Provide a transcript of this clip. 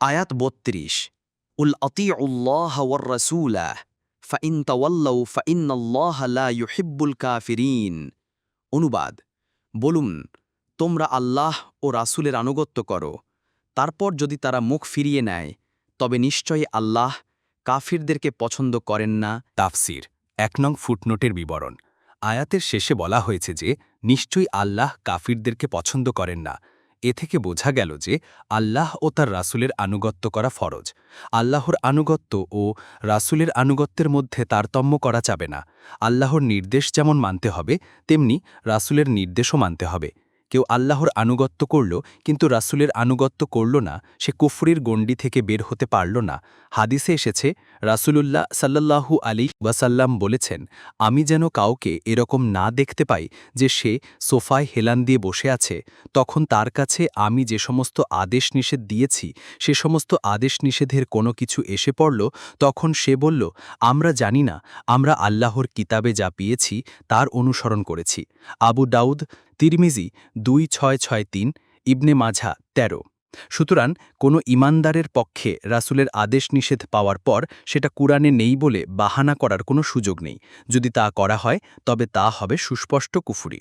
আয়াত বত্রিশ, উল আতিউল্লাহ war রাসূলা, fine তাওয়াল্লাউ লা ইউহিব্বুল কাফিরিন। অনুবাদ, বলুন, তোমরা আল্লাহ ও রাসূলের আনুগত্য করো। তারপর যদি তারা মুখ ফিরিয়ে নেয়, তবে নিশ্চয়ই আল্লাহ কাফিরদেরকে পছন্দ করেন না। তাফসির, এক নং ফুটনোটের বিবরণ। আয়াতের শেষে বলা হয়েছে যে, নিশ্চয়ই আল্লাহ কাফিরদেরকে পছন্দ করেন না। এ থেকে বোঝা গেল যে আল্লাহ ও তার রাসুলের আনুগত্য করা ফরজ। আল্লাহর আনুগত্য ও রাসুলের আনুগত্যের মধ্যে তারতম্য করা যাবে না। আল্লাহর নির্দেশ যেমন মানতে হবে, তেমনি রাসুলের নির্দেশও মানতে হবে। কেউ আল্লাহর আনুগত্য করল, কিন্তু রাসূলের আনুগত্য করল না, সে কুফরির গণ্ডি থেকে বের হতে পারল না। হাদিসে এসেছে, রাসূলুল্লাহ সাল্লাল্লাহু আলী ওয়াসাল্লাম বলেছেন, আমি যেন কাউকে এরকম না দেখতে পাই যে সে সোফায় হেলান দিয়ে বসে আছে, তখন তার কাছে আমি যে সমস্ত আদেশ নিষেধ দিয়েছি, সে সমস্ত আদেশ নিষেধের কোনো কিছু এসে পড়ল, তখন সে বলল, আমরা জানি না, আমরা আল্লাহর কিতাবে যা পেয়েছি, তার অনুসরণ করেছি। আবু দাউদ তিরমিজি দুই ছয় ছয় তিন, ইবনে মাঝা ১৩ সুতরাং কোনো ইমানদারের পক্ষে রাসুলের আদেশ নিষেধ পাওয়ার পর সেটা কুরআনে নেই বলে বাহানা করার কোনো সুযোগ নেই। যদি তা করা হয়, তবে তা হবে সুস্পষ্ট কুফুরি।